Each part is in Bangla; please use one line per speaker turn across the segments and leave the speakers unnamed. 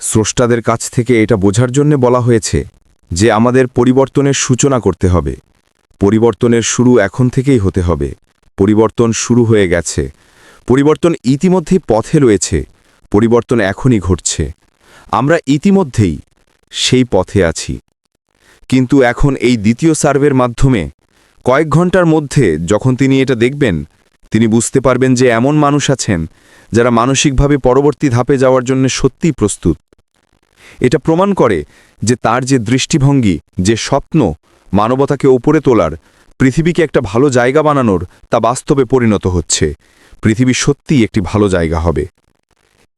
স্রষ্টাদের কাছ থেকে এটা বোঝার জন্য বলা হয়েছে যে আমাদের পরিবর্তনের সূচনা করতে হবে। পরিবর্তনের শুরু এখন থেকেই হতে হবে। পরিবর্তন শুরু হয়ে গেছে। পরিবর্তন ইতিমধ্যেই পথে রয়েছে। পরিবর্তন এখনই ঘটছে। আমরা ইতিমধ্যেই সেই পথে আছি। কিন্তু এখন এই দ্বিতীয় সার্ভের মাধ্যমে কয়েক ঘণ্টার মধ্যে যখন তিনি এটা দেখবেন, তিনি বুঝতে পারবেন যে এমন মানুষ আছেন যারা মানসিকভাবে পরবর্তী ধাপে যাওয়ার জন্য সত্যিই প্রস্তুত। এটা প্রমাণ করে যে তার যে দৃষ্টিভঙ্গি, যে স্বপ্ন মানবতাকে ওপরে তোলার, পৃথিবীকে একটা ভালো জায়গা বানানোর তা বাস্তবে পরিণত হচ্ছে। পৃথিবী সত্যিই একটি ভালো জায়গা হবে।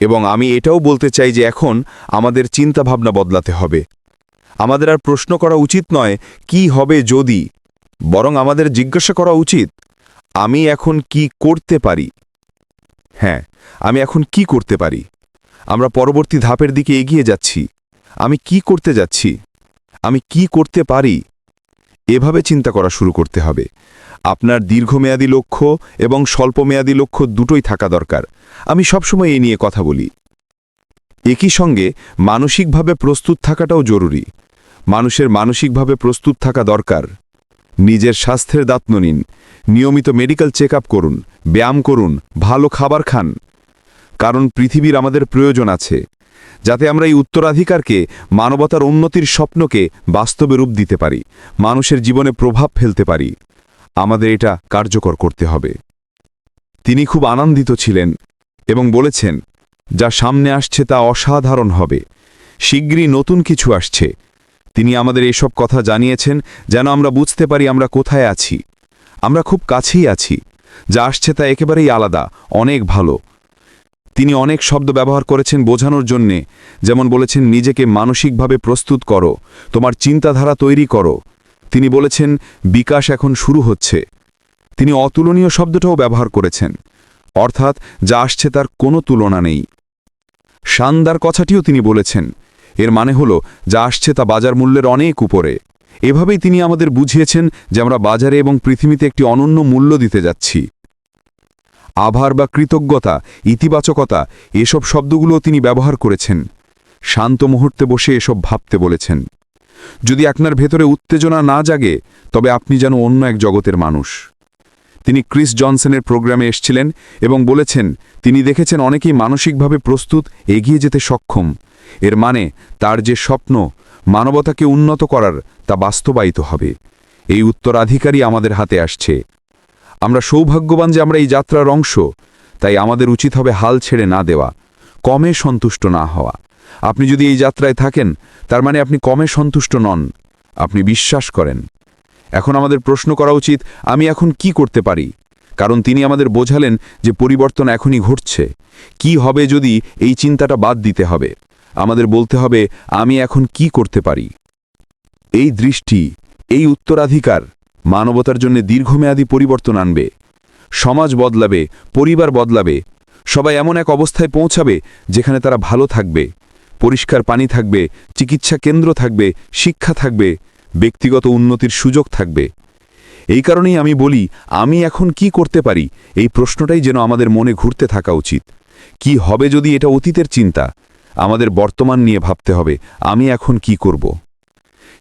এবং আমি এটাও বলতে চাই যে এখন আমাদের চিন্তাভাবনা বদলাতে হবে। আমাদের আর প্রশ্ন করা উচিত নয় কি হবে যদি, বরং আমাদের জিজ্ঞাসা করা উচিত, আমি এখন কি করতে পারি? হ্যাঁ আমি এখন কি করতে পারি? আমরা পরবর্তী ধাপের দিকে এগিয়ে যাচ্ছি। আমি কি করতে যাচ্ছি? আমি কি করতে পারি? এভাবে চিন্তা করা শুরু করতে হবে। আপনার দীর্ঘমেয়াদী লক্ষ্য এবং স্বল্পমেয়াদী লক্ষ্য দুটোই থাকা দরকার। আমি সবসময় এ নিয়ে কথা বলি। একই সঙ্গে মানসিকভাবে প্রস্তুত থাকাটাও জরুরি। মানুষের মানসিকভাবে প্রস্তুত থাকা দরকার। নিজের স্বাস্থ্যের দাত্ন নিন। নিয়মিত মেডিকেল চেক করুন, ব্যায়াম করুন, ভালো খাবার খান। কারণ পৃথিবীর আমাদের প্রয়োজন আছে, যাতে আমরা এই উত্তরাধিকারকে, মানবতার উন্নতির স্বপ্নকে বাস্তবে রূপ দিতে পারি, মানুষের জীবনে প্রভাব ফেলতে পারি। আমাদের এটা কার্যকর করতে হবে। তিনি খুব আনন্দিত ছিলেন এবং বলেছেন, যা সামনে আসছে তা অসাধারণ হবে। শীঘ্রই নতুন কিছু আসছে। তিনি আমাদের এসব কথা জানিয়েছেন, যেন আমরা বুঝতে পারি আমরা কোথায় আছি। আমরা খুব কাছেই আছি। যা আসছে তা একেবারেই আলাদা, অনেক ভালো। তিনি অনেক শব্দ ব্যবহার করেছেন বোঝানোর জন্যে, যেমন বলেছেন, নিজেকে মানসিকভাবে প্রস্তুত করো, তোমার চিন্তাধারা তৈরি করো। তিনি বলেছেন, বিকাশ এখন শুরু হচ্ছে। তিনি অতুলনীয় শব্দটাও ব্যবহার করেছেন, অর্থাৎ যা আসছে তার কোনো তুলনা নেই। শানদার কথাটিও তিনি বলেছেন, এর মানে হল, যা আসছে তা বাজার মূল্যের অনেক উপরে। এভাবেই তিনি আমাদের বুঝিয়েছেন যে আমরা বাজারে এবং পৃথিবীতে একটি অনন্য মূল্য দিতে যাচ্ছি। আভার বা কৃতজ্ঞতা, ইতিবাচকতা, এসব শব্দগুলো তিনি ব্যবহার করেছেন। শান্ত মুহূর্তে বসে এসব ভাবতে বলেছেন। যদি আপনার ভেতরে উত্তেজনা না জাগে, তবে আপনি যেন অন্য এক জগতের মানুষ। তিনি ক্রিস জনসনের প্রোগ্রামে এসছিলেন এবং বলেছেন, তিনি দেখেছেন অনেকেই মানসিকভাবে প্রস্তুত এগিয়ে যেতে সক্ষম। এর মানে তার যে স্বপ্ন, মানবতাকে উন্নত করার তা বাস্তবায়িত হবে। এই উত্তরাধিকারী আমাদের হাতে আসছে। আমরা সৌভাগ্যবান যে আমরা এই যাত্রার অংশ, তাই আমাদের উচিত হবে হাল ছেড়ে না দেওয়া, কমে সন্তুষ্ট না হওয়া। আপনি যদি এই যাত্রায় থাকেন, তার মানে আপনি কমে সন্তুষ্ট নন, আপনি বিশ্বাস করেন। এখন আমাদের প্রশ্ন করা উচিত, আমি এখন কি করতে পারি? কারণ তিনি আমাদের বোঝালেন যে পরিবর্তন এখনই ঘটছে। কি হবে যদি এই চিন্তাটা বাদ দিতে হবে? আমাদের বলতে হবে, আমি এখন কি করতে পারি? এই দৃষ্টি, এই উত্তরাধিকার মানবতার জন্য দীর্ঘমেয়াদী পরিবর্তন আনবে। সমাজ বদলাবে, পরিবার বদলাবে, সবাই এমন এক অবস্থায় পৌঁছাবে যেখানে তারা ভালো থাকবে, পরিষ্কার পানি থাকবে, চিকিৎসা কেন্দ্র থাকবে, শিক্ষা থাকবে, ব্যক্তিগত উন্নতির সুযোগ থাকবে। এই কারণেই আমি বলি, আমি এখন কি করতে পারি? এই প্রশ্নটাই যেন আমাদের মনে ঘুরতে থাকা উচিত। কি হবে যদি এটা অতীতের চিন্তা? আমাদের বর্তমান নিয়ে ভাবতে হবে, আমি এখন কি করব?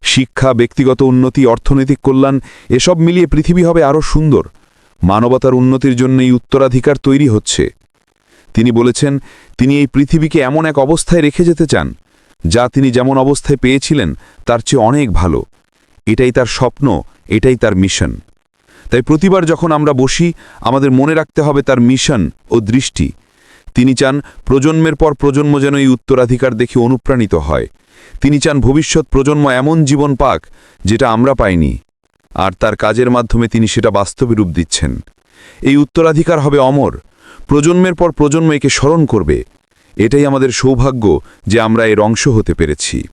শিক্ষা, ব্যক্তিগত উন্নতি, অর্থনৈতিক কল্যাণ, এসব মিলিয়ে পৃথিবী হবে আরও সুন্দর। মানবতার উন্নতির জন্য এই উত্তরাধিকার তৈরি হচ্ছে। তিনি বলেছেন, তিনি এই পৃথিবীকে এমন এক অবস্থায় রেখে যেতে চান, যা তিনি যেমন অবস্থায় পেয়েছিলেন, তার চেয়ে অনেক ভালো। এটাই তার স্বপ্ন, এটাই তার মিশন। তাই প্রতিবার যখন আমরা বসি, আমাদের মনে রাখতে হবে তার মিশন ও দৃষ্টি। তিনি চান প্রজন্মের পর প্রজন্ম যেন এই উত্তরাধিকার দেখে অনুপ্রাণিত হয়। তিনি চান ভবিষ্যৎ প্রজন্ম এমন জীবন পাক যেটা আমরা পাইনি। আর তার কাজের মাধ্যমে তিনি সেটা বাস্তবে রূপ দিচ্ছেন। এই উত্তরাধিকার হবে অমর। প্রজন্মের পর প্রজন্ম একে স্মরণ করবে। এটাই আমাদের সৌভাগ্য যে আমরা এর অংশ হতে পেরেছি।